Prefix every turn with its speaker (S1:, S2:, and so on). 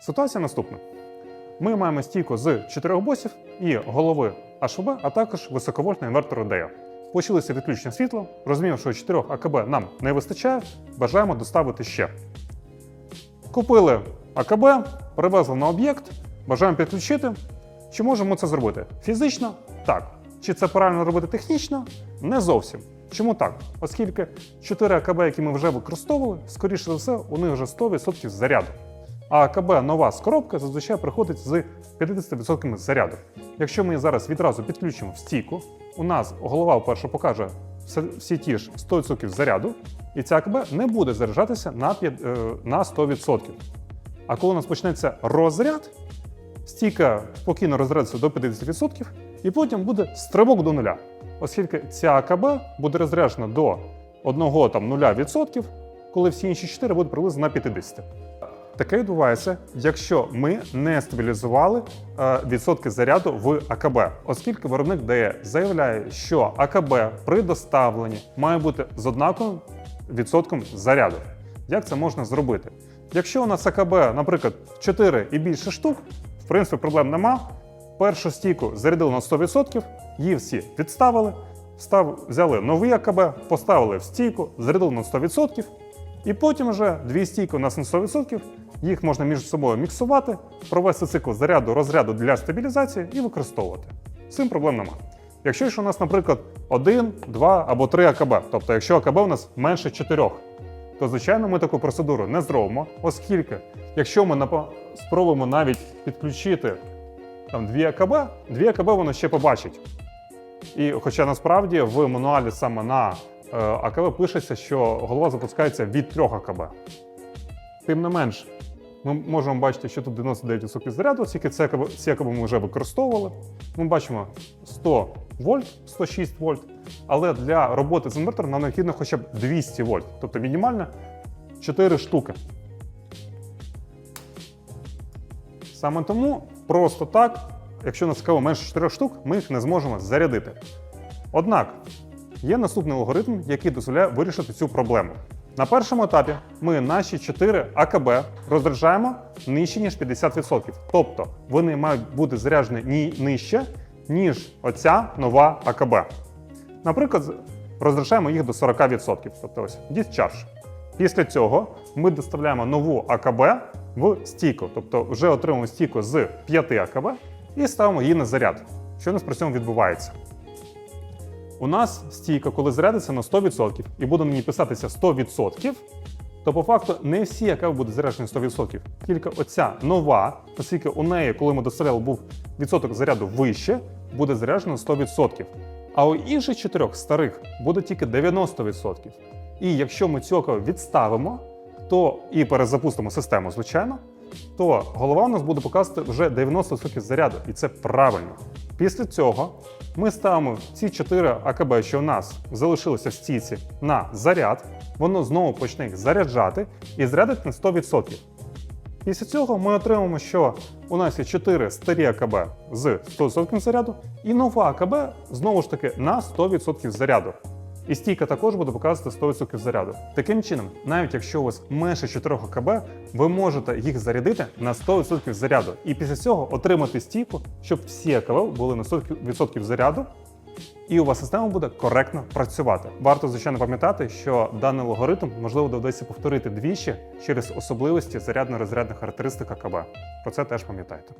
S1: Ситуація наступна. Ми маємо стійку з 4 босів і голови HVB, а також високовольтний інвертор DA. Почалося відключення світла, розуміємо, що 4 АКБ нам не вистачає, бажаємо доставити ще. Купили АКБ, перевезли на об'єкт, бажаємо підключити. Чи можемо це зробити? Фізично? Так. Чи це правильно робити технічно? Не зовсім. Чому так? Оскільки 4 АКБ, які ми вже використовували, скоріше за все, у них вже 100% заряду. А АКБ нова з коробки зазвичай приходить з 50% заряду. Якщо ми зараз відразу підключимо в стійку, у нас голова вперше покаже всі ті ж 100% заряду, і ця АКБ не буде заряджатися на, п'ят- е, на 100%. А коли у нас почнеться розряд, стійка спокійно розрядиться до 50%, і потім буде стрибок до нуля, оскільки ця АКБ буде розряджена до 1 там, 0%, коли всі інші 4 будуть приблизно на 50%. Таке відбувається, якщо ми не стабілізували е, відсотки заряду в АКБ, оскільки виробник ДЕ заявляє, що АКБ при доставленні має бути з однаковим відсотком заряду. Як це можна зробити? Якщо у нас АКБ, наприклад, 4 і більше штук, в принципі, проблем нема. Першу стійку зарядили на 100%, її всі відставили, став, взяли новий АКБ, поставили в стійку, зарядили на 100%, і потім вже дві стійки у нас на 100%, їх можна між собою міксувати, провести цикл заряду розряду для стабілізації і використовувати. З цим проблем нема. Якщо ж у нас, наприклад, 1, 2 або 3 АКБ, тобто якщо АКБ у нас менше 4, то звичайно ми таку процедуру не зробимо, оскільки якщо ми спробуємо навіть підключити там 2 АКБ, 2 АКБ воно ще побачить. І хоча насправді в мануалі саме на АКБ пишеться, що голова запускається від 3 АКБ. Тим не менш, ми можемо бачити, що тут 99% заряду, оскільки це ці АКБ ми вже використовували. Ми бачимо 100 вольт, 106 вольт, але для роботи з інвертором нам необхідно хоча б 200 вольт, тобто мінімально 4 штуки. Саме тому просто так, якщо у нас цікаво менше 4 штук, ми їх не зможемо зарядити. Однак є наступний алгоритм, який дозволяє вирішити цю проблему. На першому етапі ми наші 4 АКБ розряджаємо нижче, ніж 50%. Тобто вони мають бути заряджені ні нижче, ніж оця нова АКБ. Наприклад, розряджаємо їх до 40%, тобто ось discharge. Після цього ми доставляємо нову АКБ в стійку, тобто вже отримуємо стійку з 5 АКБ і ставимо її на заряд. Що у нас при цьому відбувається? У нас стійка, коли зарядиться на 100% і буде ній писатися 100%, то по факту не всі АКБ будуть заряджені 100%. Тільки оця нова, оскільки у неї, коли ми доставляли, був відсоток заряду вище, буде заряджено 100%. А у інших чотирьох старих буде тільки 90%. І якщо ми АКБ відставимо, то і перезапустимо систему, звичайно, то голова у нас буде показувати вже 90% заряду, і це правильно. Після цього ми ставимо ці 4 АКБ, що у нас залишилися в стійці, на заряд. Воно знову почне їх заряджати і зарядить на 100%. Після цього ми отримаємо, що у нас є 4 старі АКБ з 100% заряду, і нова АКБ знову ж таки на 100% заряду. І стійка також буде показувати 100% заряду. Таким чином, навіть якщо у вас менше 4 АКБ, ви можете їх зарядити на 100% заряду. І після цього отримати стійку, щоб всі АКБ були на 100% заряду, і у вас система буде коректно працювати. Варто, звичайно, пам'ятати, що даний алгоритм можливо доведеться повторити двічі через особливості зарядно-розрядних характеристик АКБ. Про це теж пам'ятайте.